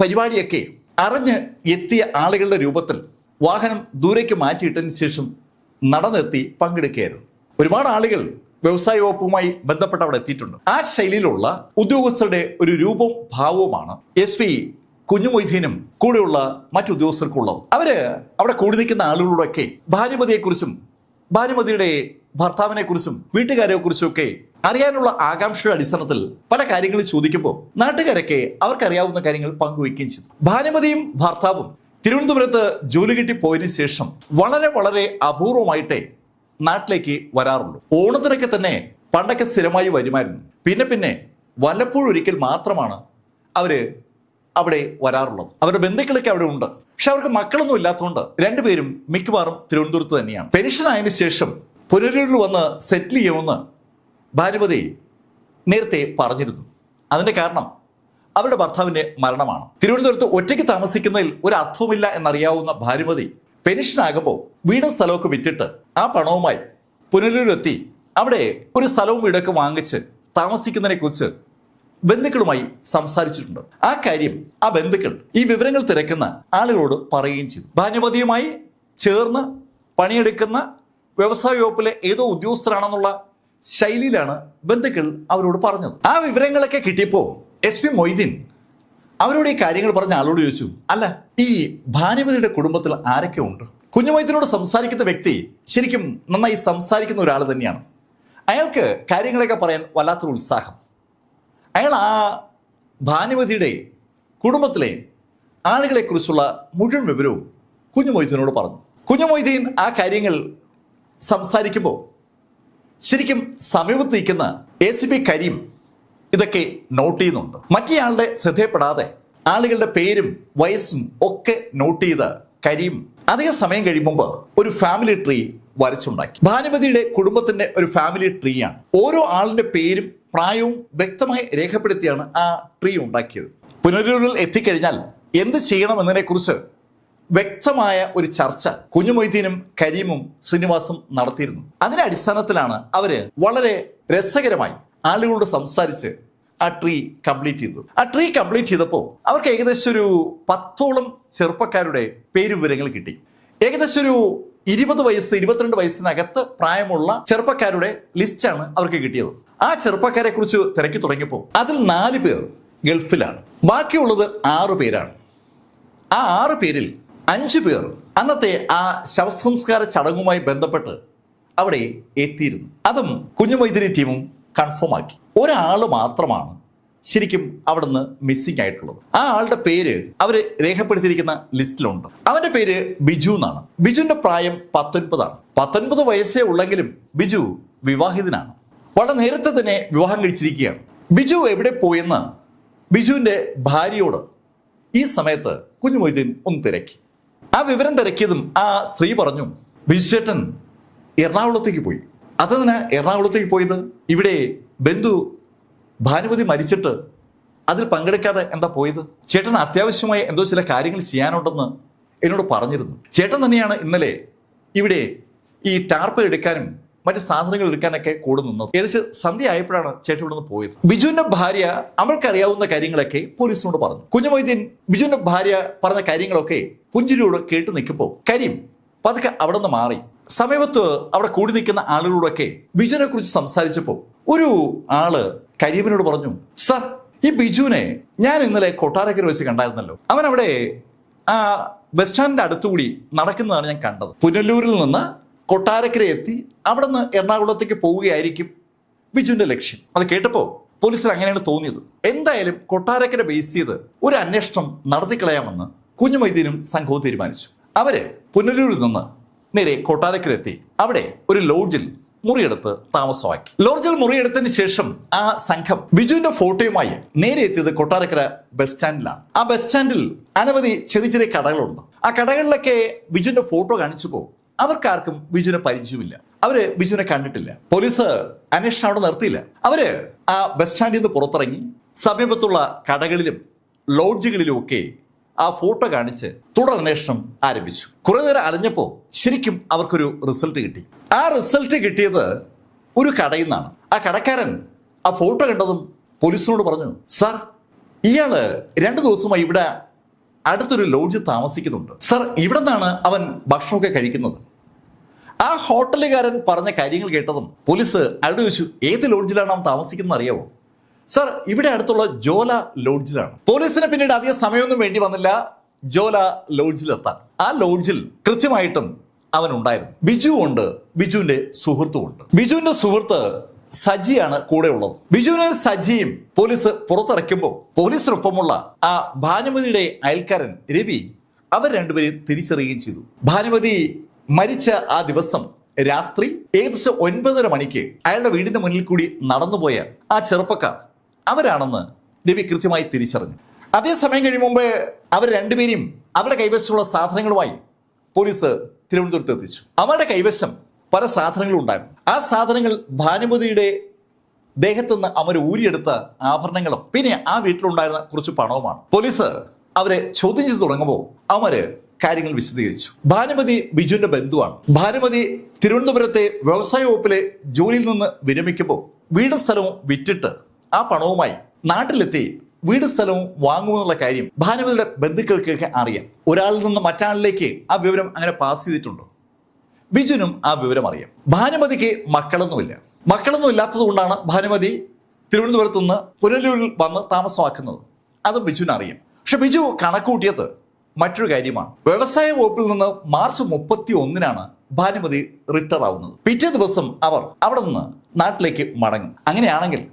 [SPEAKER 1] പരിപാടിയൊക്കെ അറിഞ്ഞ് എത്തിയ ആളുകളുടെ രൂപത്തിൽ വാഹനം ദൂരേക്ക് മാറ്റിയിട്ടതിന് ശേഷം നടന്നെത്തി പങ്കെടുക്കുകയായിരുന്നു. ഒരുപാട് ആളുകൾ വ്യവസായ വകുപ്പുമായി ബന്ധപ്പെട്ട് അവിടെ എത്തിയിട്ടുണ്ട്. ആ ശൈലിയിലുള്ള ഉദ്യോഗസ്ഥരുടെ ഒരു രൂപവും ഭാവവുമാണ് എസ് പി കുഞ്ഞുമൊയ്തീനും കൂടെയുള്ള മറ്റു ഉദ്യോഗസ്ഥർക്കുള്ളത്. അവർ അവിടെ കൂടി നിൽക്കുന്ന ആളുകളോടൊക്കെ ഭാര്യമതിയെക്കുറിച്ചും ഭാര്യമതിയുടെ ഭർത്താവിനെ കുറിച്ചും വീട്ടുകാരെ കുറിച്ചും ഒക്കെ അറിയാനുള്ള ആകാംക്ഷയുടെ അടിസ്ഥാനത്തിൽ പല കാര്യങ്ങൾ ചോദിക്കുമ്പോൾ നാട്ടുകാരൊക്കെ അവർക്കറിയാവുന്ന കാര്യങ്ങൾ പങ്കുവയ്ക്കുകയും ചെയ്തു. ഭാനുമതിയും ഭർത്താവും തിരുവനന്തപുരത്ത് ജോലി കിട്ടി പോയതിനു ശേഷം വളരെ വളരെ അപൂർവമായിട്ടേ നാട്ടിലേക്ക് വരാറുള്ളൂ. ഓണത്തിനൊക്കെ തന്നെ പണ്ടൊക്കെ സ്ഥിരമായി വരുമായിരുന്നു. പിന്നെ പിന്നെ വല്ലപ്പോഴും ഒരിക്കൽ മാത്രമാണ് അവർ അവിടെ വരാറുള്ളത്. അവരുടെ ബന്ധുക്കളൊക്കെ അവിടെ ഉണ്ട്. പക്ഷെ അവർക്ക് മക്കളൊന്നും ഇല്ലാത്തതുകൊണ്ട് രണ്ടുപേരും മിക്കവാറും തിരുവനന്തപുരത്ത് തന്നെയാണ്. പെൻഷൻ ആയതിനു ശേഷം പുനരൂരിൽ വന്ന് സെറ്റിൽ ചെയ്യുമെന്ന് ഭാനുമതി നേരത്തെ പറഞ്ഞിരുന്നു. അതിന്റെ കാരണം അവരുടെ ഭർത്താവിന്റെ മരണമാണ്. തിരുവനന്തപുരത്ത് ഒറ്റയ്ക്ക് താമസിക്കുന്നതിൽ ഒരു അർത്ഥവുമില്ല എന്നറിയാവുന്ന ഭാനുമതി പെൻഷനാകുമ്പോൾ വീടും സ്ഥലമൊക്കെ വിറ്റിട്ട് ആ പണവുമായി പുനലൂരിലെത്തി. അവിടെ ഒരു സ്ഥലവും വീടൊക്കെ വാങ്ങിച്ച് താമസിക്കുന്നതിനെ കുറിച്ച് ബന്ധുക്കളുമായി സംസാരിച്ചിട്ടുണ്ട്. ആ കാര്യം ആ ബന്ധുക്കൾ ഈ വിവരങ്ങൾ തിരക്കുന്ന ആളുകളോട് പറയുകയും ചെയ്തു. ഭാനുമതിയുമായി ചേർന്ന് പണിയെടുക്കുന്ന വ്യവസായ വകുപ്പിലെ ഏതോ ഉദ്യോഗസ്ഥരാണെന്നുള്ള ശൈലിയിലാണ് ബന്ധുക്കൾ അവരോട് പറഞ്ഞത്. ആ വിവരങ്ങളൊക്കെ കിട്ടിയപ്പോൾ എസ് പി മൊയ്തീൻ അവരോട് ഈ കാര്യങ്ങൾ പറഞ്ഞ ആളോട് ചോദിച്ചു അല്ല ഈ ഭാനുമതിയുടെ കുടുംബത്തിൽ ആരൊക്കെ ഉണ്ട്? കുഞ്ഞുമൊയ്തീനോട് സംസാരിക്കുന്ന വ്യക്തി ശരിക്കും നന്നായി സംസാരിക്കുന്ന ഒരാൾ തന്നെയാണ്. അയാൾക്ക് കാര്യങ്ങളൊക്കെ പറയാൻ വല്ലാത്തൊരു ഉത്സാഹം. അയാൾ ആ ഭാനുമതിയുടെ കുടുംബത്തിലെ ആളുകളെക്കുറിച്ചുള്ള മുഴുവൻ വിവരവും കുഞ്ഞു മൊയ്തീനോട് പറഞ്ഞു. കുഞ്ഞു മൊയ്തീൻ ആ കാര്യങ്ങൾ സംസാരിക്കുമ്പോൾ ശരിക്കും സമീപത്ത് നിൽക്കുന്ന എ സി പി കരീം ഇതൊക്കെ നോട്ട് ചെയ്യുന്നുണ്ട്. മറ്റേയാളുടെ ശ്രദ്ധയപ്പെടാതെ ആളുകളുടെ പേരും വയസ്സും ഒക്കെ നോട്ട് ചെയ്ത കരീം അധിക സമയം കഴിയുമ്പോൾ ഒരു ഫാമിലി ട്രീ വരച്ചുണ്ടാക്കി. ഭാനുമതിയുടെ കുടുംബത്തിന്റെ ഒരു ഫാമിലി ട്രീയാണ് ഓരോ ആളിന്റെ പേരും പ്രായവും വ്യക്തമായി രേഖപ്പെടുത്തിയാണ് ആ ട്രീ ഉണ്ടാക്കിയത്. പുനരൂരിൽ എത്തിക്കഴിഞ്ഞാൽ എന്ത് ചെയ്യണം എന്നതിനെ കുറിച്ച് വ്യക്തമായ ഒരു ചർച്ച കുഞ്ഞുമൊയ്തീനും കരീമും ശ്രീനിവാസും നടത്തിയിരുന്നു. അതിന്റെ അടിസ്ഥാനത്തിലാണ് അവർ വളരെ രസകരമായി ആളുകളോട് സംസാരിച്ച് ആ ട്രീ കംപ്ലീറ്റ് ചെയ്തു ആ ട്രീ കംപ്ലീറ്റ് ചെയ്തപ്പോൾ അവർക്ക് ഏകദേശം ഒരു പത്തോളം ചെറുപ്പക്കാരുടെ പേര് വിവരങ്ങൾ കിട്ടി. ഏകദേശം ഒരു ഇരുപത് വയസ്സ് ഇരുപത്തിരണ്ട് വയസ്സിനകത്ത് പ്രായമുള്ള ചെറുപ്പക്കാരുടെ ലിസ്റ്റാണ് അവർക്ക് കിട്ടിയത്. ആ ചെറുപ്പക്കാരെ കുറിച്ച് തിരക്കി തുടങ്ങിയപ്പോൾ അതിൽ നാല് പേർ ഗൾഫിലാണ്. ബാക്കിയുള്ളത് ആറു പേരാണ്. ആ ആറ് പേരിൽ അഞ്ചു പേർ അന്നത്തെ ആ ശവസംസ്കാര ചടങ്ങുമായി ബന്ധപ്പെട്ട് അവിടെ എത്തിയിരുന്നു. അതും കുഞ്ഞുമൈതിരി ടീമും കൺഫേം ആക്കി. ഒരാൾ മാത്രമാണ് ശരിക്കും അവിടുന്ന് മിസ്സിംഗ് ആയിട്ടുള്ളത്. ആ ആളുടെ പേര് അവർ രേഖപ്പെടുത്തിയിരിക്കുന്ന ലിസ്റ്റിലുണ്ട്. അവന്റെ പേര് ബിജു എന്നാണ്. ബിജുവിന്റെ പ്രായം പത്തൊൻപതാണ്. പത്തൊൻപത് വയസ്സേ ഉള്ളെങ്കിലും ബിജു വിവാഹിതനാണ്. വളരെ നേരത്തെ തന്നെ വിവാഹം കഴിച്ചിരിക്കുകയാണ്. ബിജു എവിടെ പോയെന്ന് ബിജുവിന്റെ ഭാര്യയോട് ഈ സമയത്ത് കുഞ്ഞു മൊയ്തീൻ ഒന്ന് തിരക്കി. ആ വിവരം തിരക്കിയതും ആ സ്ത്രീ പറഞ്ഞു ബിജുചേട്ടൻ എറണാകുളത്തേക്ക് പോയി. അതെന്തിനാ എറണാകുളത്തേക്ക് പോയത്? ഇവിടെ ബന്ധു ഭാനുമതി മരിച്ചിട്ട് അതിൽ പങ്കെടുക്കാതെ എന്താ പോയത്? ചേട്ടൻ അത്യാവശ്യമായി എന്തോ ചില കാര്യങ്ങൾ ചെയ്യാനുണ്ടെന്ന് എന്നോട് പറഞ്ഞിരുന്നു. ചേട്ടൻ തന്നെയാണ് ഇന്നലെ ഇവിടെ ഈ ടാർപ്പ് എടുക്കാനും മറ്റ് സാധനങ്ങൾ എടുക്കാനൊക്കെ കൂടെ നിന്നത്. ഏകദേശം സന്ധ്യ ആയപ്പോഴാണ് ചേട്ടൻ ഇവിടെ നിന്ന് പോയത്. ബിജുവിന്റെ ഭാര്യ അവൾക്കറിയാവുന്ന കാര്യങ്ങളൊക്കെ പോലീസിനോട് പറഞ്ഞു. കുഞ്ഞുമൊയ്തീൻ ബിജുവിന്റെ ഭാര്യ പറഞ്ഞ കാര്യങ്ങളൊക്കെ പുഞ്ചിരിയോട് കേട്ട് നിൽക്കുമ്പോൾ കരീം പതുക്കെ അവിടെ നിന്ന് മാറി. സമീപത്ത് അവിടെ കൂടി നിൽക്കുന്ന ആളുകളോടൊക്കെ ബിജുവിനെ കുറിച്ച് സംസാരിച്ചപ്പോൾ ഒരു ആൾ കരീമിനോട് പറഞ്ഞു സർ ഈ ബിജുവിനെ ഞാൻ ഇന്നലെ കൊട്ടാരക്കര വെച്ച് കണ്ടായിരുന്നല്ലോ. അവൻ അവിടെ ആ ബസ് സ്റ്റാൻഡിന്റെ അടുത്തുകൂടി നടക്കുന്നതാണ് ഞാൻ കണ്ടത്. പുനലൂരിൽ നിന്ന് കൊട്ടാരക്കര എത്തി അവിടെ നിന്ന് എറണാകുളത്തേക്ക് പോവുകയായിരിക്കും ബിജുവിന്റെ ലക്ഷ്യം. അത് കേട്ടപ്പോൾ പോലീസിന് അങ്ങനെയാണ് തോന്നിയത്. എന്തായാലും കൊട്ടാരക്കര ബേസ് ചെയ്ത് ഒരു അന്വേഷണം നടത്തിക്കളയാമെന്ന് കുഞ്ഞുമൈദീനും സംഘവും തീരുമാനിച്ചു. അവർ പുനലൂരിൽ നിന്ന് നേരെ കൊട്ടാരക്കര എത്തി. അവിടെ ഒരു ലോഡ്ജിൽ മുറിയെടുത്ത് താമസമാക്കി. ലോഡ്ജിൽ മുറിയെടുത്തതിന് ശേഷം ആ സംഘം ബിജുവിന്റെ ഫോട്ടോയുമായി നേരെ എത്തിയത് കൊട്ടാരക്കര ബസ് സ്റ്റാൻഡിലാണ് ആ ബസ് സ്റ്റാൻഡിൽ അനവധി ചെറിയ ചെറിയ കടകളുണ്ട്. ആ കടകളിലൊക്കെ ബിജുവിന്റെ ഫോട്ടോ കാണിച്ചപ്പോൾ അവർക്കാർക്കും ബിജുവിനെ പരിചയമില്ല അവർ ബിജുവിനെ കണ്ടിട്ടില്ല. പോലീസ് അന്വേഷണം അവിടെ നിർത്തിയില്ല. അവർ ആ ബസ് സ്റ്റാൻഡിൽ നിന്ന് പുറത്തിറങ്ങി സമീപത്തുള്ള കടകളിലും ലോഡ്ജുകളിലും ഒക്കെ ആ ഫോട്ടോ കാണിച്ച് തുടർ അന്വേഷണം ആരംഭിച്ചു. കുറെ നേരം അറിഞ്ഞപ്പോൾ ശരിക്കും അവർക്കൊരു റിസൾട്ട് കിട്ടി. ആ റിസൾട്ട് കിട്ടിയത് ഒരു കടയിൽ നിന്നാണ്. ആ കടക്കാരൻ ആ ഫോട്ടോ കണ്ടതും പോലീസിനോട് പറഞ്ഞു സാർ ഇയാൾ രണ്ടു ദിവസമായി ഇവിടെ അടുത്തൊരു ലോഡ്ജ് താമസിക്കുന്നുണ്ട്. സർ ഇവിടെ നിന്നാണ് അവൻ ഭക്ഷണമൊക്കെ കഴിക്കുന്നത്. ആ ഹോട്ടലുകാരൻ പറഞ്ഞ കാര്യങ്ങൾ കേട്ടതും പോലീസ് അയാളോട് ചോദിച്ചു ഏത് ലോഡ്ജിലാണ് അവൻ താമസിക്കുന്നത് അറിയാവോ? സർ ഇവിടെ അടുത്തുള്ള ജോല ലോഡ്ജിലാണ്. പോലീസിന് പിന്നീട് അധികം സമയമൊന്നും വേണ്ടി വന്നില്ല. ജോല ലോഡ്ജിലെത്താൻ. ആ ലോഡ്ജിൽ കൃത്യമായിട്ടും അവൻ ഉണ്ടായിരുന്നു ബിജു ഉണ്ട് ബിജുവിന്റെ സുഹൃത്തും ഉണ്ട്. ബിജുവിന്റെ സുഹൃത്ത് സജിയാണ് കൂടെ ഉള്ളത് ബിജുവിനെ സജിയും പോലീസ് പുറത്തിറക്കുമ്പോൾ പോലീസിനൊപ്പമുള്ള ആ ഭാനുമതിയുടെ അയൽക്കാരൻ രവി അവർ രണ്ടുപേരെയും തിരിച്ചറിയുകയും ചെയ്തു. ഭാനുമതി മരിച്ച ആ ദിവസം രാത്രി ഏകദേശം ഒൻപതര മണിക്ക് അയാളുടെ വീടിന്റെ മുന്നിൽ കൂടി നടന്നുപോയ ആ ചെറുപ്പക്കാർ അവരാണെന്ന് രവി കൃത്യമായി തിരിച്ചറിഞ്ഞു. അതേ സമയം കഴിയും മുമ്പ് അവർ രണ്ടുപേരെയും അവരുടെ കൈവശമുള്ള സാധനങ്ങളുമായി പോലീസ് തിരുവനന്തപുരത്ത് എത്തിച്ചു. അവരുടെ കൈവശം പല സാധനങ്ങളും ഉണ്ടായിരുന്നു. ആ സാധനങ്ങൾ ഭാനുമതിയുടെ ദേഹത്തുനിന്ന് അവർ ഊരിയെടുത്ത ആഭരണങ്ങളും പിന്നെ ആ വീട്ടിലുണ്ടായിരുന്ന കുറച്ച് പണവുമാണ്. പോലീസ് അവരെ ചോദ്യം ചെയ്തു തുടങ്ങുമ്പോൾ അവർ കാര്യങ്ങൾ വിശദീകരിച്ചു. ഭാനുമതി ബിജുവിന്റെ ബന്ധുവാണ്. ഭാനുമതി തിരുവനന്തപുരത്തെ വ്യവസായ വകുപ്പിലെ ജോലിയിൽ നിന്ന് വിരമിക്കുമ്പോൾ വീട് സ്ഥലവും വിറ്റിട്ട് ആ പണവുമായി നാട്ടിലെത്തി വീട് സ്ഥലവും വാങ്ങുമെന്നുള്ള കാര്യം ഭാനുമതിയുടെ ബന്ധുക്കൾക്കൊക്കെ അറിയാം. ഒരാളിൽ നിന്ന് മറ്റാളിലേക്ക് ആ വിവരം അങ്ങനെ പാസ് ചെയ്തിട്ടുണ്ടോ? ബിജുനും ആ വിവരം അറിയാം. ഭാനുമതിക്ക് മക്കളൊന്നുമില്ല. മക്കളൊന്നും ഇല്ലാത്തത് കൊണ്ടാണ് ഭാനുമതി തിരുവനന്തപുരത്ത് നിന്ന് പുനലൂരിൽ വന്ന് താമസമാക്കുന്നത്. അത് ബിജുവിന് അറിയാം പക്ഷെ ബിജു കണക്കുകൂട്ടിയത് മറ്റൊരു കാര്യമാണ്. വ്യവസായ വകുപ്പിൽ നിന്ന് മാർച്ച് മുപ്പത്തി ഒന്നിനാണ് ഭാനുമതി റിട്ടയർ ആവുന്നത്. പിറ്റേ ദിവസം അവർ അവിടെ നിന്ന് നാട്ടിലേക്ക് മടങ്ങും. അങ്ങനെയാണെങ്കിൽ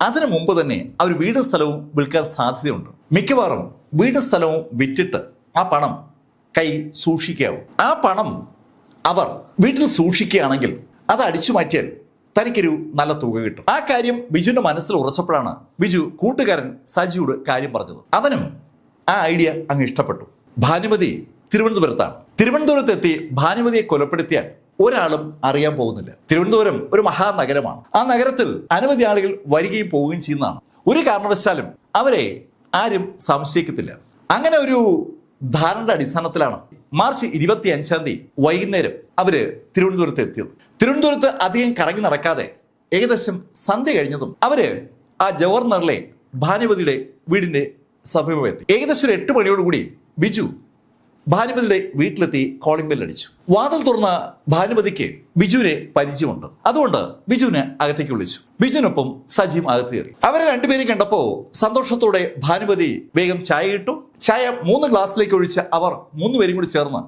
[SPEAKER 1] അതിനു മുമ്പ് തന്നെ അവർ വീടും സ്ഥലവും വിൽക്കാൻ സാധ്യതയുണ്ട്. മിക്കവാറും വീടും സ്ഥലവും വിറ്റിട്ട് ആ പണം കൈ സൂക്ഷിക്കാവും. ആ പണം അവർ വീട്ടിൽ സൂക്ഷിക്കുകയാണെങ്കിൽ അത് അടിച്ചു മാറ്റിയാൽ തനിക്കൊരു നല്ല തുക കിട്ടും. ആ കാര്യം ബിജുവിന്റെ മനസ്സിൽ ഉറച്ചപ്പോഴാണ് ബിജു കൂട്ടുകാരൻ സജിയോട് കാര്യം പറഞ്ഞത്. അവനും ആ ഐഡിയ അങ്ങ് ഇഷ്ടപ്പെട്ടു. ഭാനുമതി തിരുവനന്തപുരത്താണ്. തിരുവനന്തപുരത്തെത്തി ഭാനുമതിയെ കൊലപ്പെടുത്തിയാൽ ഒരാളും അറിയാൻ പോകുന്നില്ല. തിരുവനന്തപുരം ഒരു മഹാനഗരമാണ്. ആ നഗരത്തിൽ അനവധി ആളുകൾ വരികയും പോവുകയും ചെയ്യുന്നതാണ്. ഒരു കാരണവശാലും അവരെ ആരും സംശയിക്കത്തില്ല. അങ്ങനെ ഒരു ധാരണയുടെ അടിസ്ഥാനത്തിലാണ് മാർച്ച് ഇരുപത്തി അഞ്ചാം തീയതി വൈകുന്നേരം അവർ തിരുവനന്തപുരത്ത് എത്തിയത്. തിരുവനന്തപുരത്ത് അധികം കറങ്ങി നടക്കാതെ ഏകദേശം സന്ധ്യ കഴിഞ്ഞതും അവർ ആ ഗവർണറിലെ ഭാനുമതിയുടെ വീടിന്റെ സമീപമെത്തി. ഏകദേശം ഒരു എട്ട് മണിയോടുകൂടി ബിജു ഭാനുമതിയുടെ വീട്ടിലെത്തി കോളിംഗ് ബെൽ അടിച്ചു. വാതിൽ തുറന്ന ഭാനുമതിക്ക് ബിജുവിനെ പരിചയമുണ്ട്. അതുകൊണ്ട് ബിജുവിനെ അകത്തേക്ക് വിളിച്ചു. ബിജുവിനൊപ്പം സജീവ് അകത്ത് കയറി. അവരെ രണ്ടുപേരെയും കണ്ടപ്പോ സന്തോഷത്തോടെ ഭാനുമതി വേഗം ചായ ഇട്ടു. ചായ മൂന്ന് ഗ്ലാസ്സിലേക്ക് ഒഴിച്ച് അവർ മൂന്നുപേരും കൂടി ചേർന്ന്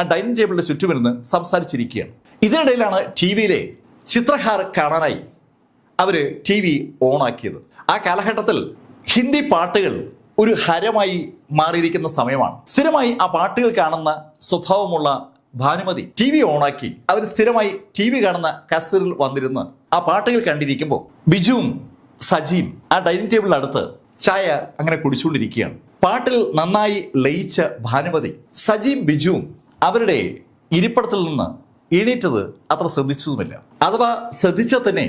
[SPEAKER 1] ആ ഡൈനിങ് ടേബിളിന്റെ ചുറ്റുമിരുന്ന് സംസാരിച്ചിരിക്കുകയാണ്. ഇതിനിടയിലാണ് ടി വിയിലെ ചിത്രഹാർ കാണാനായി അവർ ടി വി ഓണാക്കിയത് ആ കാലഘട്ടത്തിൽ ഹിന്ദി പാട്ടുകൾ ഒരു ഹരമായി മാറിയിരിക്കുന്ന സമയമാണ്. സ്ഥിരമായി ആ പാട്ടുകൾ കാണുന്ന സ്വഭാവമുള്ള ഭാനുമതി ടി വി ഓണാക്കി. അവർ സ്ഥിരമായി ടി വി കാണുന്ന കസറിൽ വന്നിരുന്ന് ആ പാട്ടുകൾ കണ്ടിരിക്കുമ്പോൾ ബിജുവും സജിയും ആ ഡൈനിങ് ടേബിളിനടുത്ത് ചായ അങ്ങനെ കുടിച്ചുകൊണ്ടിരിക്കുകയാണ്. പാട്ടിൽ നന്നായി ലയിച്ച ഭാനുമതി സജിയും ബിജുവും അവരുടെ ഇരിപ്പിടത്തിൽ നിന്ന് എണീറ്റത് അത്ര ശ്രദ്ധിച്ചതുമില്ല. അഥവാ ശ്രദ്ധിച്ച തന്നെ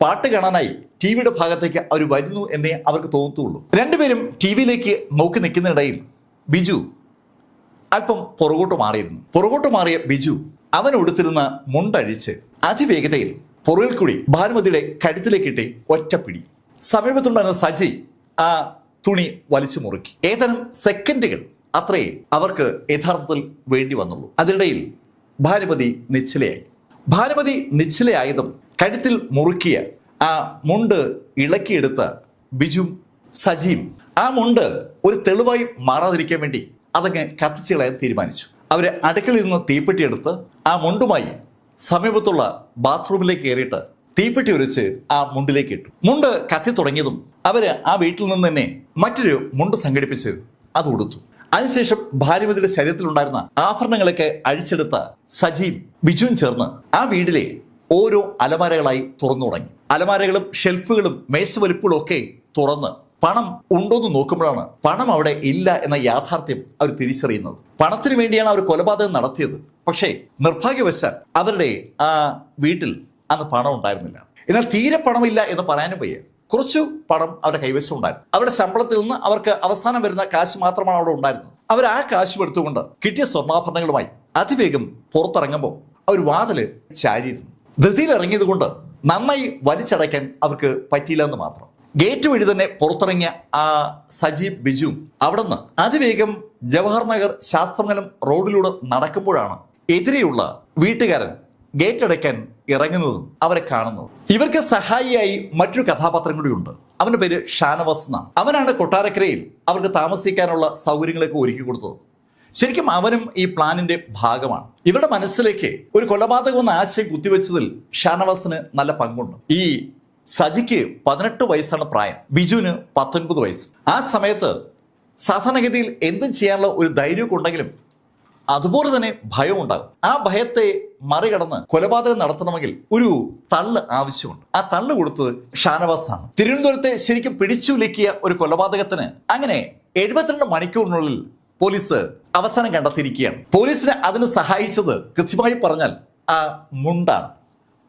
[SPEAKER 1] പാട്ട് കാണാനായി ടി വിയുടെ ഭാഗത്തേക്ക് അവർ വരുന്നു എന്നേ അവർക്ക് തോന്നത്തുള്ളൂ. രണ്ടുപേരും ടി വിയിലേക്ക് നോക്കി നിൽക്കുന്നിടയിൽ ബിജു അല്പം പുറകോട്ട് മാറിയിരുന്നു. പുറകോട്ട് മാറിയ ബിജു അവൻ ഉടുത്തിരുന്ന മുണ്ടഴിച്ച് അതിവേഗതയിൽ പുറകിൽ കൂടി ഭാനുമതിയുടെ കഴുത്തിലേക്ക് ഇട്ട് ഒറ്റപ്പിടി സമീപത്തുണ്ടായിരുന്ന സജി ആ തുണി വലിച്ചു മുറുക്കി. ഏതാനും സെക്കൻഡുകൾ അത്രേ അവർക്ക് യഥാർത്ഥത്തിൽ വേണ്ടി വന്നുള്ളൂ. അതിനിടയിൽ ഭാനുമതി നിശ്ചലയായി. ഭാനുമതി നിശ്ചലയായതും കഴുത്തിൽ മുറുക്കിയ ആ മുണ്ട് ഇളക്കിയെടുത്ത ബിജു സജീം ആ മുണ്ട് ഒരു തെളിവായി മാറാതിരിക്കാൻ വേണ്ടി അതങ്ങ് കത്തിച്ചുകളയാൻ തീരുമാനിച്ചു. അവർ അടുക്കളയിൽ നിന്ന് തീപ്പെട്ടിയെടുത്ത് ആ മുണ്ടുമായി സമീപത്തുള്ള ബാത്റൂമിലേക്ക് കയറിയിട്ട് തീപ്പെട്ടി ഉരച്ച് ആ മുണ്ടിലേക്ക് ഇട്ടു. മുണ്ട് കത്തി തുടങ്ങിയതും അവർ ആ വീട്ടിൽ നിന്ന് തന്നെ മറ്റൊരു മുണ്ട് സംഘടിപ്പിച്ച് അത് ഉടുത്തു. അതിനുശേഷം ഭാര്യമതിയുടെ ശരീരത്തിലുണ്ടായിരുന്ന ആഭരണങ്ങളൊക്കെ അഴിച്ചെടുത്ത സജീവ് ബിജുവും ചേർന്ന് ആ വീട്ടിലെ ഓരോ അലമാരകളായി തുറന്നു തുടങ്ങി. അലമാരകളും ഷെൽഫുകളും മേശവലിപ്പുകളും ഒക്കെ തുറന്ന് പണം ഉണ്ടോന്ന് നോക്കുമ്പോഴാണ് പണം അവിടെ ഇല്ല എന്ന യാഥാർത്ഥ്യം അവർ തിരിച്ചറിയുന്നത്. പണത്തിന് വേണ്ടിയാണ് അവർ കൊലപാതകം നടത്തിയത്. പക്ഷേ നിർഭാഗ്യവശാൽ അവരുടെ ആ വീട്ടിൽ അന്ന് പണം ഉണ്ടായിരുന്നില്ല. എന്നാൽ തീരെ പണമില്ല എന്ന് പറയാനും വയ്യ. കുറച്ചു പണം അവരുടെ കൈവശം ഉണ്ടായിരുന്നു. അവരുടെ ശമ്പളത്തിൽ നിന്ന് അവർക്ക് അവസാനം വരുന്ന കാശ് മാത്രമാണ് അവിടെ ഉണ്ടായിരുന്നത്. അവർ ആ കാശ് എടുത്തുകൊണ്ട് കിട്ടിയ സ്വർണാഭരണങ്ങളുമായി അതിവേഗം പുറത്തിറങ്ങുമ്പോൾ അവർ വാതിൽ ചാരിയിരുന്നു. ധൃതിയിൽ ഇറങ്ങിയത് കൊണ്ട് നന്നായി വലിച്ചടയ്ക്കാൻ അവർക്ക് പറ്റിയില്ല എന്ന് മാത്രം. ഗേറ്റ് വഴി തന്നെ പുറത്തിറങ്ങിയ ആ സജീവ് ബിജു അവിടുന്ന് അതിവേഗം ജവഹർ നഗർ ശാസ്ത്രമലം റോഡിലൂടെ നടക്കുമ്പോഴാണ് എതിരെയുള്ള വീട്ടുകാരൻ ഗേറ്റ് അടയ്ക്കാൻ ഇറങ്ങുന്നതും അവരെ കാണുന്നതും. ഇവർക്ക് സഹായിയായി മറ്റൊരു കഥാപാത്രം കൂടിയുണ്ട് അവന്റെ പേര് ഷാനവാസ് എന്നാണ്. അവനാണ് കൊട്ടാരക്കരയിൽ അവർക്ക് താമസിക്കാനുള്ള സൗകര്യങ്ങളൊക്കെ ഒരുക്കി കൊടുത്തത്. ശരിക്കും അവനും ഈ പ്ലാനിന്റെ ഭാഗമാണ്. ഇവരുടെ മനസ്സിലേക്ക് ഒരു കൊലപാതകം എന്ന ആശയം കുത്തിവെച്ചതിൽ ഷാനവാസിന് നല്ല പങ്കുണ്ട്. ഈ സജിക്ക് പതിനെട്ട് വയസ്സാണ് പ്രായം. ബിജുവിന് പത്തൊൻപത് വയസ്സ്. ആ സമയത്ത് സാധാരണഗതിയിൽ എന്തും ചെയ്യാനുള്ള ഒരു ധൈര്യമൊക്കെ ഉണ്ടെങ്കിലും അതുപോലെ തന്നെ ഭയം ഉണ്ടാകും. ആ ഭയത്തെ മറികടന്ന് കൊലപാതകം നടത്തണമെങ്കിൽ ഒരു തള്ള് ആവശ്യമുണ്ട്. ആ തള്ള് കൊടുത്തത് ഷാനവാസാണ്. തിരുവനന്തപുരത്തെ ശരിക്കും പിടിച്ചുലക്കിയ ഒരു കൊലപാതകത്തിന് അങ്ങനെ എഴുപത്തിരണ്ട് മണിക്കൂറിനുള്ളിൽ പോലീസ് അവസാനം കണ്ടെത്തിയിരിക്കുകയാണ്. പോലീസിനെ അതിന് സഹായിച്ചത് കൃത്യമായി പറഞ്ഞാൽ ആ മുണ്ടാണ്.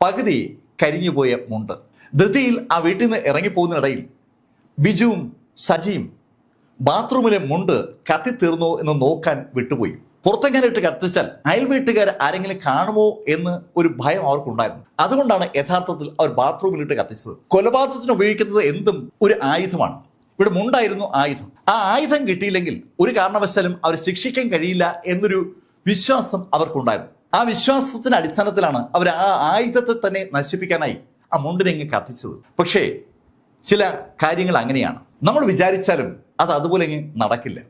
[SPEAKER 1] പകുതി കരിഞ്ഞുപോയ മുണ്ട്. ധൃതിയിൽ ആ വീട്ടിൽ നിന്ന് ഇറങ്ങിപ്പോകുന്നതിനിടയിൽ ബിജുവും സജിയും ബാത്റൂമിലെ മുണ്ട് കത്തിത്തീർന്നോ എന്ന് നോക്കാൻ വിട്ടുപോയി. പുറത്തെങ്ങാനിട്ട് കത്തിച്ചാൽ അയൽ വീട്ടുകാർ ആരെങ്കിലും കാണുമോ എന്ന് ഒരു ഭയം അവർക്കുണ്ടായിരുന്നു. അതുകൊണ്ടാണ് യഥാർത്ഥത്തിൽ അവർ ബാത്റൂമിലിട്ട് കത്തിച്ചത്. കൊലപാതകത്തിന് ഉപയോഗിക്കുന്നത് എന്തും ഒരു ആയുധമാണ്. ഇവിടെ മുണ്ടായിരുന്നു ആയുധം. ആ ആയുധം കിട്ടിയില്ലെങ്കിൽ ഒരു കാരണവശാലും അവർ ശിക്ഷിക്കാൻ കഴിയില്ല എന്നൊരു വിശ്വാസം അവർക്കുണ്ടായിരുന്നു. ആ വിശ്വാസത്തിന്റെ അടിസ്ഥാനത്തിലാണ് അവർ ആ ആയുധത്തെ തന്നെ നശിപ്പിക്കാനായി ആ മുണ്ടിനെങ്ങ് കത്തിച്ചത്. പക്ഷേ ചില കാര്യങ്ങൾ അങ്ങനെയാണ്. നമ്മൾ വിചാരിച്ചാലും അത് അതുപോലെ നടക്കില്ല.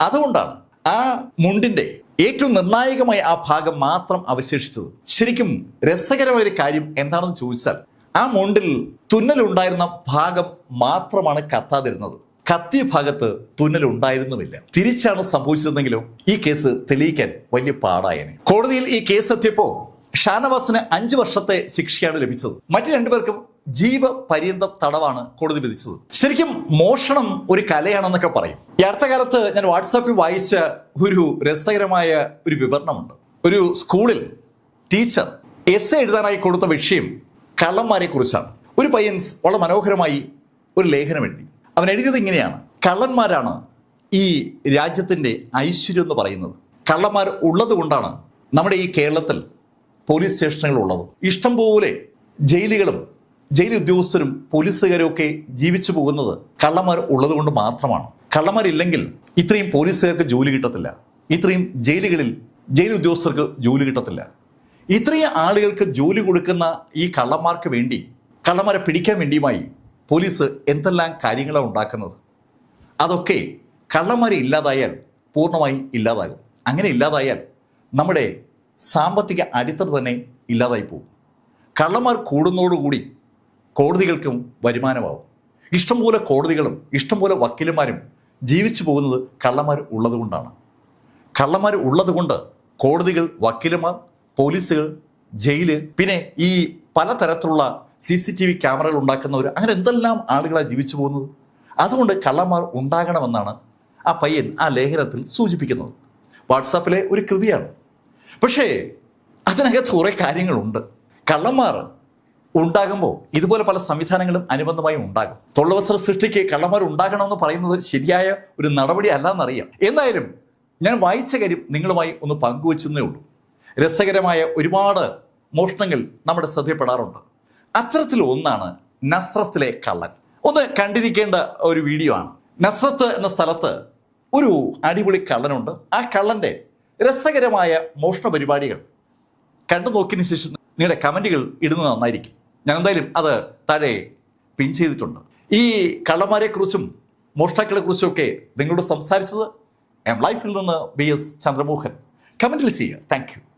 [SPEAKER 1] അതുകൊണ്ടാണ് ആ മുണ്ടിന്റെ ഏറ്റവും നിർണായകമായ ആ ഭാഗം മാത്രം അവശേഷിച്ചത്. ശരിക്കും രസകരമായ ഒരു കാര്യം എന്താണെന്ന് ചോദിച്ചാൽ ആ മുണ്ടിൽ തുന്നലുണ്ടായിരുന്ന ഭാഗം മാത്രമാണ് കത്താതിരുന്നത്. കത്തിയ ഭാഗത്ത് തുന്നലുണ്ടായിരുന്നുമില്ല. തിരിച്ചാണ് സംഭവിച്ചിരുന്നെങ്കിലും ഈ കേസ് തെളിയിക്കാൻ വലിയ പാടായനെ കോടതിയിൽ ഈ കേസ് എത്തിയപ്പോ ഷാനവാസിന് അഞ്ചു വർഷത്തെ ശിക്ഷയാണ് ലഭിച്ചത്. മറ്റു രണ്ടുപേർക്കും ജീവപര്യന്തം തടവാണ് കോടതി വിധിച്ചത്. ശരിക്കും മോഷണം ഒരു കലയാണെന്നൊക്കെ പറയും. ഈ അടുത്ത ഞാൻ വാട്സാപ്പിൽ വായിച്ച ഒരു രസകരമായ ഒരു വിവരണമുണ്ട്. ഒരു സ്കൂളിൽ ടീച്ചർ എസ് എഴുതാനായി കൊടുത്ത വിഷയം കള്ളന്മാരെ കുറിച്ചാണ് ഒരു പയ്യൻ വളരെ മനോഹരമായി ഒരു ലേഖനം എഴുതി. അവൻ എഴുതിയത് ഇങ്ങനെയാണ്. കള്ളന്മാരാണ് ഈ രാജ്യത്തിന്റെ ഐശ്വര്യം എന്ന് പറയുന്നത്. കള്ളന്മാർ ഉള്ളത് കൊണ്ടാണ് നമ്മുടെ ഈ കേരളത്തിൽ പോലീസ് സ്റ്റേഷനുകൾ ഉള്ളത്. ഇഷ്ടംപോലെ ജയിലുകളും ജയിൽ ഉദ്യോഗസ്ഥരും പോലീസുകാരും ഒക്കെ ജീവിച്ചു പോകുന്നത് കള്ളന്മാർ ഉള്ളത് കൊണ്ട് മാത്രമാണ്. കള്ളന്മാരില്ലെങ്കിൽ ഇത്രയും പോലീസുകാർക്ക് ജോലി കിട്ടത്തില്ല. ഇത്രയും ജയിലുകളിൽ ജയിൽ ഉദ്യോഗസ്ഥർക്ക് ജോലി കിട്ടത്തില്ല. ഇത്രയും ആളുകൾക്ക് ജോലി കൊടുക്കുന്ന ഈ കള്ളന്മാർക്ക് വേണ്ടി കള്ളന്മാരെ പിടിക്കാൻ വേണ്ടിയുമായി പോലീസ് എന്തെല്ലാം കാര്യങ്ങളാണ് ഉണ്ടാക്കുന്നത്? അതൊക്കെ കള്ളന്മാരെ ഇല്ലാതായാൽ പൂർണമായി ഇല്ലാതാകും. അങ്ങനെ ഇല്ലാതായാൽ നമ്മുടെ സാമ്പത്തിക അടിത്തറ തന്നെ ഇല്ലാതായി പോകും. കള്ളന്മാർ കൂടുന്നതോടുകൂടി കോടതികൾക്കും വരുമാനമാവും. ഇഷ്ടംപോലെ കോടതികളും ഇഷ്ടംപോലെ വക്കീലന്മാരും ജീവിച്ചു പോകുന്നത് കള്ളന്മാർ ഉള്ളതുകൊണ്ടാണ്. കള്ളന്മാർ ഉള്ളതുകൊണ്ട് കോടതികൾ വക്കീലന്മാർ പോലീസുകൾ ജയിൽ പിന്നെ ഈ പലതരത്തിലുള്ള സി സി ടി വി ക്യാമറകൾ ഉണ്ടാക്കുന്നവർ അങ്ങനെ എന്തെല്ലാം ആളുകളാണ് ജീവിച്ചു പോകുന്നത്? അതുകൊണ്ട് കള്ളന്മാർ ഉണ്ടാകണമെന്നാണ് ആ പയ്യൻ ആ ലേഖനത്തിൽ സൂചിപ്പിക്കുന്നത്. വാട്സാപ്പിലെ ഒരു കൃതിയാണ്. പക്ഷേ അതിനകത്ത് കുറേ കാര്യങ്ങളുണ്ട്. കള്ളന്മാർ ഉണ്ടാകുമ്പോൾ ഇതുപോലെ പല സംവിധാനങ്ങളും അനുബന്ധമായും ഉണ്ടാകും. തൊള്ളവസ്ത്ര സൃഷ്ടിക്ക് കള്ളന്മാർ ഉണ്ടാകണമെന്ന് പറയുന്നത് ശരിയായ ഒരു നടപടി അല്ലെന്നറിയാം. എന്തായാലും ഞാൻ വായിച്ച കാര്യം നിങ്ങളുമായി ഒന്ന് പങ്കുവച്ചതേ ഉള്ളൂ. രസകരമായ ഒരുപാട് മോഷണങ്ങൾ നമ്മുടെ ശ്രദ്ധയപ്പെടാറുണ്ട് അത്തരത്തിൽ ഒന്നാണ് നസ്രത്തിലെ കള്ളൻ. ഒന്ന് കണ്ടിരിക്കേണ്ട ഒരു വീഡിയോ ആണ്. നസ്രത്ത് എന്ന സ്ഥലത്ത് ഒരു അടിപൊളി കള്ളനുണ്ട്. ആ കള്ളന്റെ രസകരമായ മോഷണ പരിപാടികൾ കണ്ടു നോക്കിയതിന് ശേഷം നിങ്ങളുടെ കമന്റുകൾ ഇടുന്നത് നന്നായിരിക്കും. ഞാൻ എന്തായാലും അത് താഴെ പിൻ ചെയ്തിട്ടുണ്ട്. ഈ കള്ളന്മാരെക്കുറിച്ചും മോഷ്ടാക്കളെ കുറിച്ചും ഒക്കെ നിങ്ങളോട് സംസാരിച്ചത് എം ലൈഫിൽ നിന്ന് ബി എസ് ചന്ദ്രമോഹൻ. കമന്റിൽ ചെയ്യുക. താങ്ക്